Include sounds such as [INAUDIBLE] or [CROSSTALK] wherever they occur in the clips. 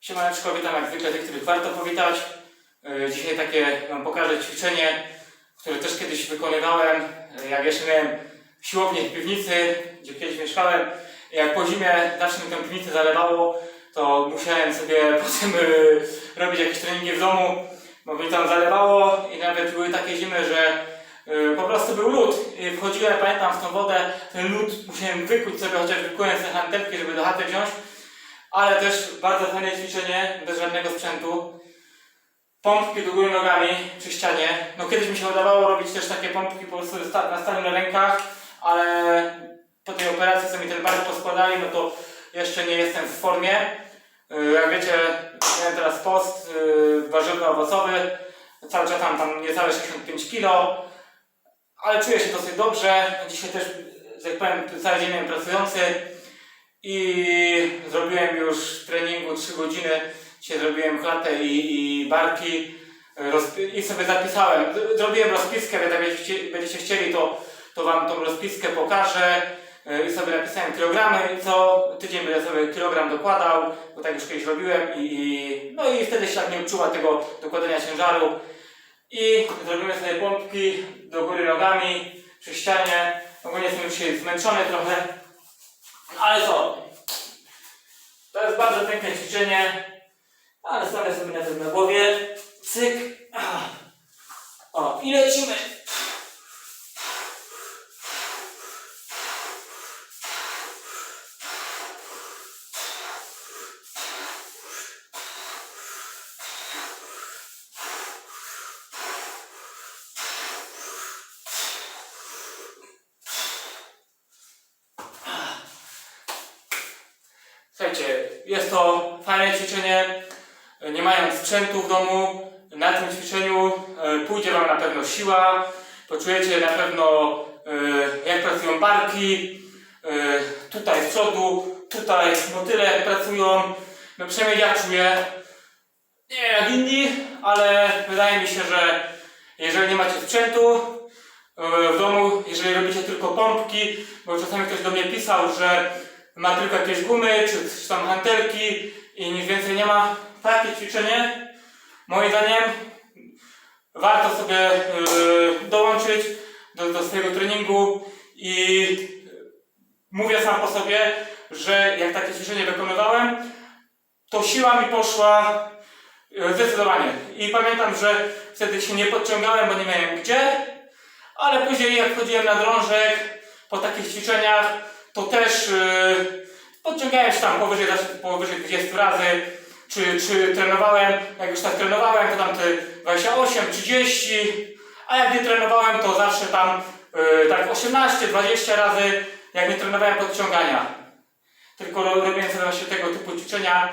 Siemaneczko, witam jak zwykle tych, których warto powitać. Yy, Dzisiaj takie Wam pokażę ćwiczenie, które też kiedyś wykonywałem, yy, jak jeszcze miałem siłownię w piwnicy, gdzie kiedyś mieszkałem. Jak po zimie zawsze mi tę piwnicę zalewało, to musiałem sobie [LAUGHS] potem yy, robić jakieś treningi w domu, bo mi tam zalewało i nawet były takie zimy, że po prostu był lód. Wchodziłem, pamiętam, w tą wodę, ten lód musiałem wykuć sobie, chociaż wykułem sobie hantelki, żeby do chaty wziąć. Ale też bardzo fajne ćwiczenie, bez żadnego sprzętu. Pompki do góry nogami przy ścianie. No kiedyś mi się udawało robić też takie pompki po prostu na stałym rękach, ale po tej operacji, co mi ten bark poskładali, no to jeszcze nie jestem w formie. Yy, Jak wiecie, miałem teraz post yy, warzywno-owocowy. Cały czas tam, tam niecałe 65 kg, ale czuję się dosyć dobrze. Dzisiaj też, jak powiem, cały dzień byłem pracujący i zrobiłem już treningu 3 godziny. Dzisiaj zrobiłem klatę i, i barki i sobie zapisałem. Zrobiłem rozpiskę, więc jak będziecie, chcieli, to, to Wam tą rozpiskę pokażę. Yy, I sobie napisałem kilogramy co tydzień będę sobie kilogram dokładał, bo tak już kiedyś robiłem i, i no i wtedy się tak nie odczuwa tego dokładania ciężaru. I zrobimy sobie pompki do góry nogami przy ścianie. Ogólnie jestem już zmęczony trochę, ale co? To jest bardzo piękne ćwiczenie, ale stawię sobie na tym na głowie. Cyk. Ah. O, i lecimy. Słuchajcie, jest to fajne ćwiczenie. Nie mając sprzętu w domu, na tym ćwiczeniu e, pójdzie Wam na pewno siła, poczujecie na pewno e, jak pracują barki, e, tutaj z przodu, tutaj motyle pracują. No przynajmniej ja czuję, nie jak inni, ale wydaje mi się, że jeżeli nie macie sprzętu w domu, jeżeli robicie tylko pompki, bo czasami ktoś do mnie pisał, że ma tylko jakieś gumy, czy, tam hantelki i nic więcej nie ma. Takie ćwiczenie, moim zdaniem, warto sobie yy, dołączyć do, do swojego treningu i mówię sam po sobie, że jak takie ćwiczenie wykonywałem, to siła mi poszła yy, zdecydowanie. I pamiętam, że wtedy się nie podciągałem, bo nie miałem gdzie, ale później jak chodziłem na drążek po takich ćwiczeniach, to też yy, podciągałem się tam powyżej, powyżej 20 razy, czy, czy trenowałem, jak już tak trenowałem, to tam te 28, 30, a jak nie trenowałem, to zawsze tam yy, tak 18, 20 razy, jak nie trenowałem podciągania. Tylko ro- robiłem właśnie tego typu ćwiczenia.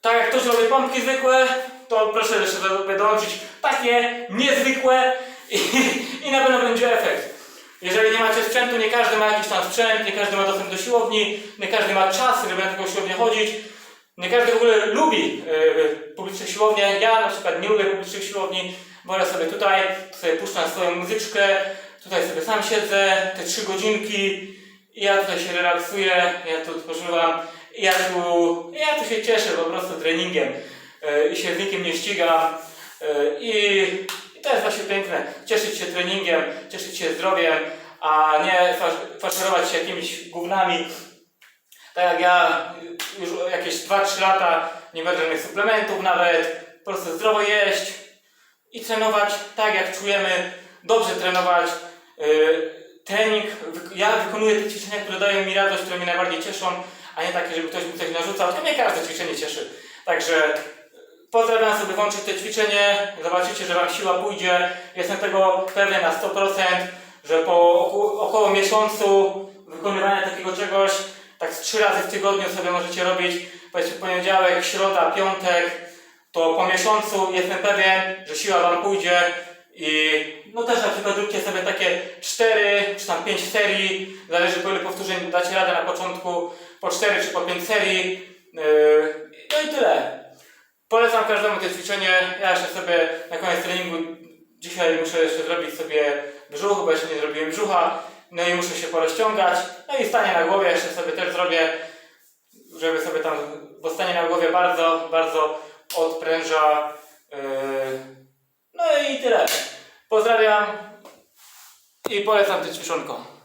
Tak jak ktoś robi pompki zwykłe, to proszę jeszcze dołączyć takie niezwykłe i, i na pewno będzie efekt. Sprzętu, nie każdy ma jakiś tam sprzęt, nie każdy ma dostęp do siłowni, nie każdy ma czas, żeby na taką siłownię chodzić. Nie każdy w ogóle lubi yy, publiczne siłownie. Ja na przykład nie lubię publicznych siłowni. Wolę sobie tutaj, sobie puszczam swoją muzyczkę, tutaj sobie sam siedzę, te trzy godzinki ja tutaj się relaksuję, ja tu odpoczywam, ja tu, ja tu się cieszę po prostu treningiem yy, i się z nikim nie ścigam. I, I to jest właśnie piękne, cieszyć się treningiem, cieszyć się zdrowiem, a nie fas- faszerować się jakimiś gównami. Tak jak ja y, już jakieś 2-3 lata nie będę żadnych suplementów nawet, po prostu zdrowo jeść i trenować tak jak czujemy, dobrze trenować. Yy, trening, ja wykonuję te ćwiczenia, które dają mi radość, które mnie najbardziej cieszą, a nie takie, żeby ktoś mi coś narzucał, to nie każde ćwiczenie cieszy. Także pozdrawiam sobie włączyć te ćwiczenie, zobaczycie, że Wam siła pójdzie. Jestem tego pewien na 100%, że po około miesiącu wykonywania takiego czegoś, tak trzy razy w tygodniu sobie możecie robić, powiedzmy poniedziałek, środa, piątek, to po miesiącu jestem pewien, że siła Wam pójdzie i no też na przykład róbcie sobie takie 4 czy tam 5 serii, zależy po ile powtórzeń dacie radę na początku, po 4 czy po 5 serii, yy, no i tyle. Polecam każdemu to ćwiczenie. Ja jeszcze sobie na koniec treningu dzisiaj muszę jeszcze zrobić sobie brzuch, bo jeszcze nie zrobiłem brzucha, no i muszę się porozciągać, no i stanie na głowie jeszcze sobie też zrobię, żeby sobie tam, bo stanie na głowie bardzo, bardzo odpręża, yy, no i tyle. Pozdrawiam i polecam te ćwiczonko.